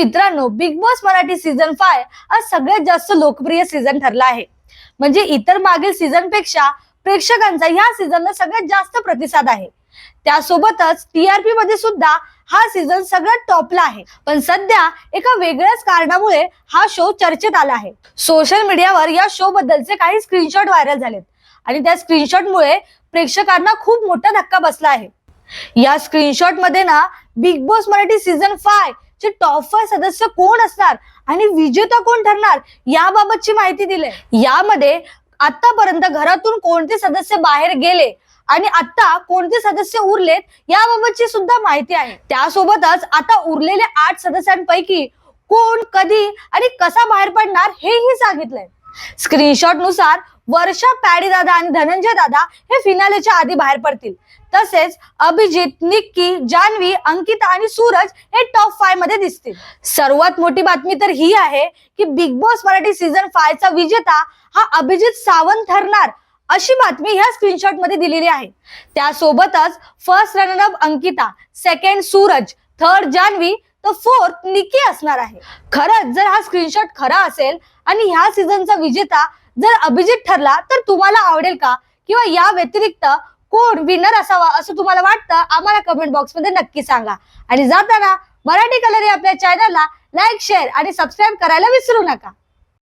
मित्रांनो Bigg Boss Marathi season five हा सगळ्यात जास्त लोकप्रिय सीझन ठरला आहे. म्हणजे इतर मागील सीझनपेक्षा प्रेक्षकांचा ह्या सीझनला सगळ्यात जास्त प्रतिसाद आहे. त्यासोबतच टीआरपी मध्ये सुद्धा हा सीझन सगळ्यात टॉपला आहे. पण सध्या एका वेगळ्याच कारणामुळे हा शो चर्चेत आला आहे. सोशल मीडियावर या शो बद्दलचे काही स्क्रीनशॉट व्हायरल झालेत. आणि त्या स्क्रीनशॉटमुळे प्रेक्षकांना खूप मोठा धक्का बसला आहे. या स्क्रीनशॉटमध्ये ना Bigg Boss Marathi season five चे टॉप फाय सदस्य कोण असणार? आणि विजेता कोण ठरणार? याबाबतची माहिती दिली. यामध्ये आतापर्यंत घरातून कोणते सदस्य बाहेर गेले आणि आता कोणते सदस्य उरलेत याबाबतची सुद्धा माहिती आहे. त्यासोबतच आता उरलेल्या आठ सदस्यांपैकी कोण कधी आणि कसा बाहेर पडणार हेही सांगितलंय. स्क्रीनशॉटनुसार वर्षा पॅडी दादा आणि धनंजय दादा हे फिनालेच्या आधी बाहेर पडतील. तसेच अभिजित निक्की जान्हवी अंकिता आणि सूरज हे टॉप फायमध्ये दिसतील. सर्वात मोठी बातमी तर ही आहे की Bigg Boss Marathi season five चा विजेता हा अभिजित सावंत ठरणार अशी बातमी ह्या स्क्रीनशॉटमध्ये दिलेली आहे. त्यासोबतच first runner up Ankita second Suraj third Janhavi तर फोर्थ निकी असणार आहे. खरंच जर हा स्क्रीनशॉट खरा असेल आणि ह्या सीझनचा विजेता जर अभिजित ठरला तर तुम्हाला आवडेल का? किंवा या व्यतिरिक्त कोण विनर असावा असं तुम्हाला वाटतं आम्हाला कमेंट बॉक्समध्ये नक्की सांगा. आणि जाताना मराठी कलर या आपल्या चॅनलला लाईक शेअर आणि सबस्क्राईब करायला विसरू नका.